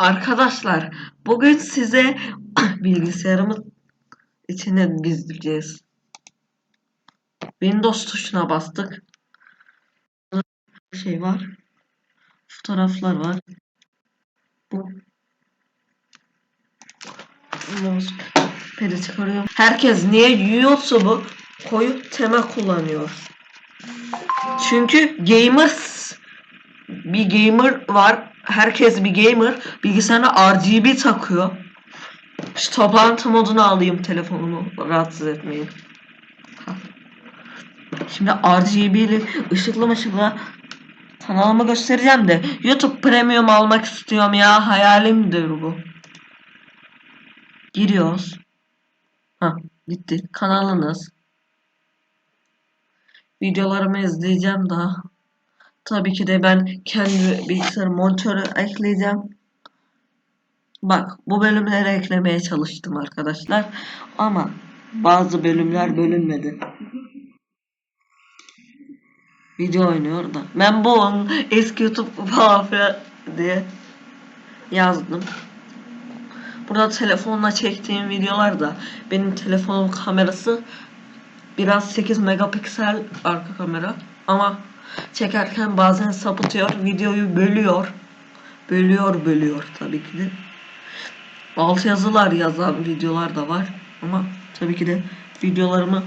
Arkadaşlar bugün size bilgisayarımın içine gizleyeceğiz. Windows tuşuna bastık. Şey var. Fotoğraflar var. Bu Mousepad çıkarıyorum. Herkes niye YouTube'u koyup tema kullanıyor? Çünkü gamers bir gamer var. Herkes bir gamer. Bilgisayarına RGB takıyor. Şu toplantı modunu alayım telefonumu. Rahatsız etmeyin. Şimdi RGB'li ışıklı mışıklı kanalıma göstereceğim de YouTube Premium almak istiyorum ya. Hayalimdir bu. Giriyoruz. Ha gitti. Kanalınız. Videolarımı izleyeceğim daha. Tabii ki de ben kendi bilgisayar monitörü ekleyeceğim. Bak bu bölümleri eklemeye çalıştım arkadaşlar. Ama bazı bölümler bölünmedi. Video oynuyor da. Ben bu eski YouTube mafya diye yazdım. Burada telefonla çektiğim videolar da benim telefonum kamerası biraz 8 megapiksel arka kamera ama çekerken bazen sapıtıyor, videoyu bölüyor. Bölüyor, bölüyor tabii ki de. Alt yazılar yazan videolar da var ama tabii ki de videolarımı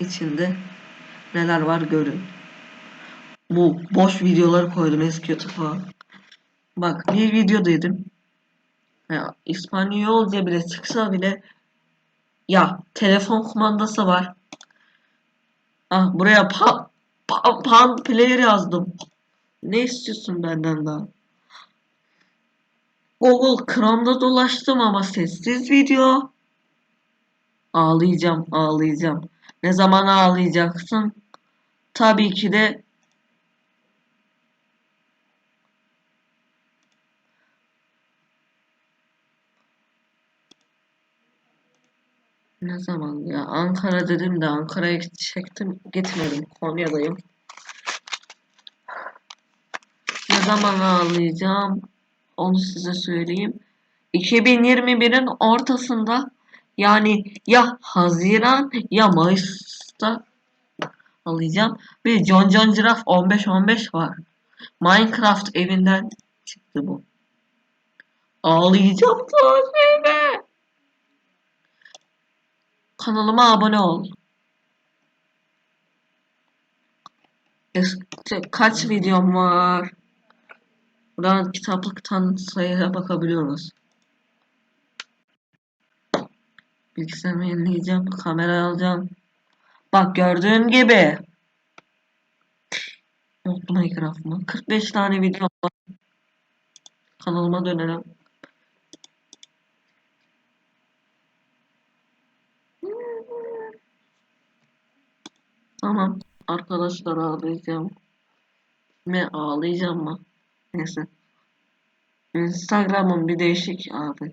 içinde neler var görün. Bu boş videoları koydum eski YouTube'a. Bak bir video dedim. Ya, İspanyolca bile çıksa bile ya telefon kumandası var. Ah buraya pa, pa, pan player yazdım. Ne istiyorsun benden daha? Google Chrome'da dolaştım ama sessiz video. Ağlayacağım, ağlayacağım. Ne zaman ağlayacaksın? Tabii ki de Ne zaman ya? Ankara dedim de Ankara'ya gidecektim. Gitmedim. Konya'dayım. Ne zaman ağlayacağım? Onu size söyleyeyim. 2021'in ortasında yani ya Haziran ya Mayıs'ta alacağım. Bir John John Giraffe 15-15 var. Minecraft evinden çıktı bu. Ağlayacağım sonra. Kanalıma abone ol. Es- Kaç videom var? Buradan kitaplıktan sayıya bakabiliyoruz. Bilgisayarımı yenileyeceğim. Kamera alacağım. Bak gördüğün gibi. Mutlu Minecraft mı? 45 tane video var. Kanalıma dönelim. Tamam. Arkadaşlar ağlayacağım. Ne ağlayacağım mı? Neyse. Instagram'ım bir değişik abi.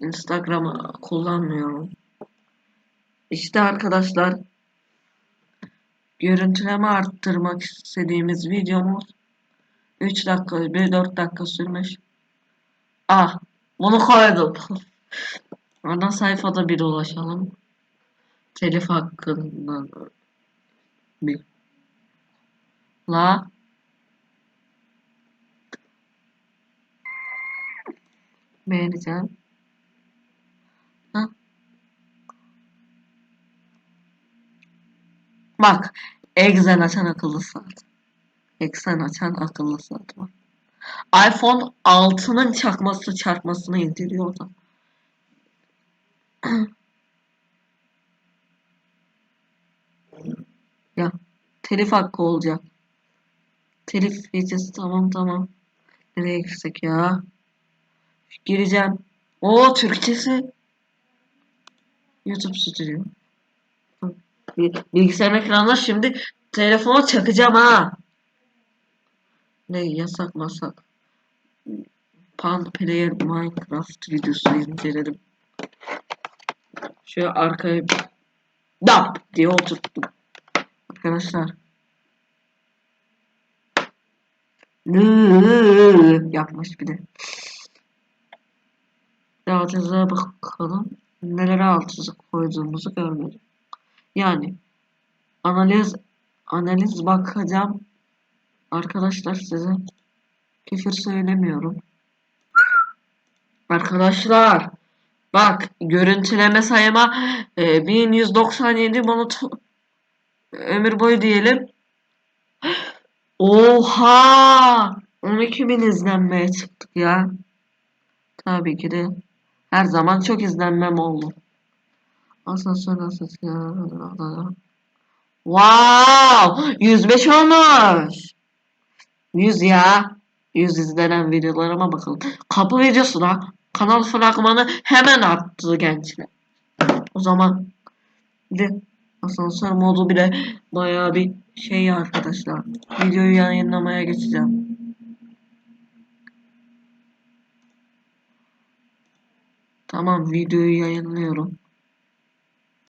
Instagram'ı kullanmıyorum. İşte arkadaşlar görüntüleme arttırmak istediğimiz videomuz 3 dakika, 1 4 dakika sürmüş. Ah, bunu koydum. Ana sayfada bir dolaşalım. Telif hakkından bir. La. Beğeneceğim. Ha? Bak. Exen açan akıllı saat. Exen açan akıllı saat var. iPhone 6'nın çakması çarpmasını indiriyor da. ya telif hakkı olacak. Telif yiyeceğiz tamam tamam. Nereye girsek ya? Gireceğim. O Türkçesi. YouTube Studio. Bilgisayar ekranına şimdi telefona çakacağım ha. Ne yasak masak. Pan Player Minecraft videosu inceledim. Şöyle arkaya dap diye oturttum. Arkadaşlar. Yapmış bir de. Cihazımıza bakalım. Nelere altı koyduğumuzu görmedim. Yani analiz analiz bakacağım. Arkadaşlar size küfür söylemiyorum. Arkadaşlar bak görüntüleme sayıma e, 1197 bunu ömür boyu diyelim. Oha! 12 bin izlenmeye çıktık ya. Tabii ki de her zaman çok izlenmem oldu. Asansör asansör. Wow! 105 olmuş. 100 ya. 100 izlenen videolarıma bakalım. Kapı videosuna kanal fragmanı hemen attı gençler. O zaman bir asansör modu bile bayağı bir şey arkadaşlar. Videoyu yayınlamaya geçeceğim. Tamam videoyu yayınlıyorum.